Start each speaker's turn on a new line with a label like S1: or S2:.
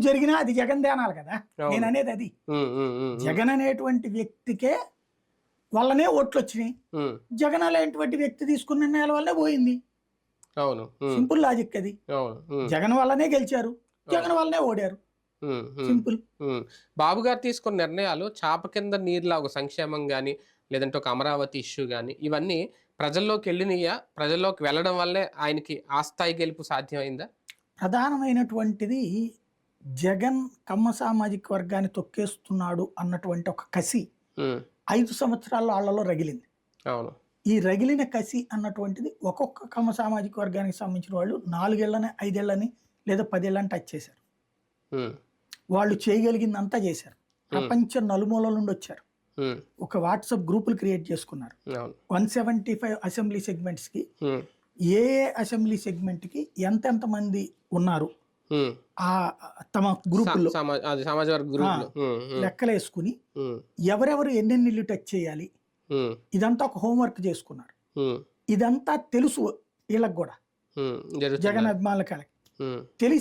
S1: జరిగినా అది జగన్ అనాలి కదా. నేను అనేది అది. జగన్ అనేటువంటి వ్యక్తికే వల్లనే ఓట్లు వచ్చినాయి జగన్ అనేటువంటి వ్యక్తి తీసుకున్న నిర్ణయాల వల్లనే పోయింది.
S2: అవును
S1: సింపుల్ లాజిక్ అది. జగన్ వల్లనే గెలిచారు. జగన్ వల్లనే ఓడారు. సింపుల్.
S2: బాబు గారు తీసుకున్న నిర్ణయాలు చాప కింద నీరులా ఒక సంక్షేమం కానీ లేదంటే ఒక అమరావతి ఇష్యూ కానీ ఇవన్నీ ప్రజల్లోకి వెళ్ళినయా? ప్రజల్లోకి వెళ్ళడం వల్లే ఆయనకి ఆ స్థాయి గెలుపు సాధ్యమైందా?
S1: ప్రధానమైనటువంటిది జగన్ కమ్మ సామాజిక వర్గాన్ని తొక్కేస్తున్నాడు అన్నటువంటి ఒక కసి ఐదు సంవత్సరాల వాళ్ళలో రగిలింది.
S2: అవును.
S1: ఈ రగిలిన కసి అన్నటువంటిది ఒక్కొక్క కమ్మ సామాజిక వర్గానికి సంబంధించిన వాళ్ళు నాలుగేళ్ళని ఐదేళ్ళని లేదా పదేళ్ళని టచ్ చేశారు. వాళ్ళు చేయగలిగిందంతా చేశారు. ప్రపంచం నలుమూలల నుండి వచ్చారు. ఒక వాట్సాప్ గ్రూపులు క్రియేట్ చేసుకున్నారు. వన్ సెవెంటీ ఫైవ్ అసెంబ్లీ సెగ్మెంట్స్కి ఏ ఏ అసెంబ్లీ సెగ్మెంట్కి ఎంతెంత మంది ఉన్నారు. ఆ తమ గ్రూపుల్లో.
S2: సమాజ
S1: లెక్కలేసుకుని
S2: ఉమ్,
S1: ఎవరెవరు ఎన్నెన్ని ఇల్లు టచ్ చేయాలి ఇదంతా ఒక హోంవర్క్ చేసుకున్నారు. ఇదంతా తెలుసు వీళ్ళకి కూడా. జగన్ అభిమానులకి. తెలిసి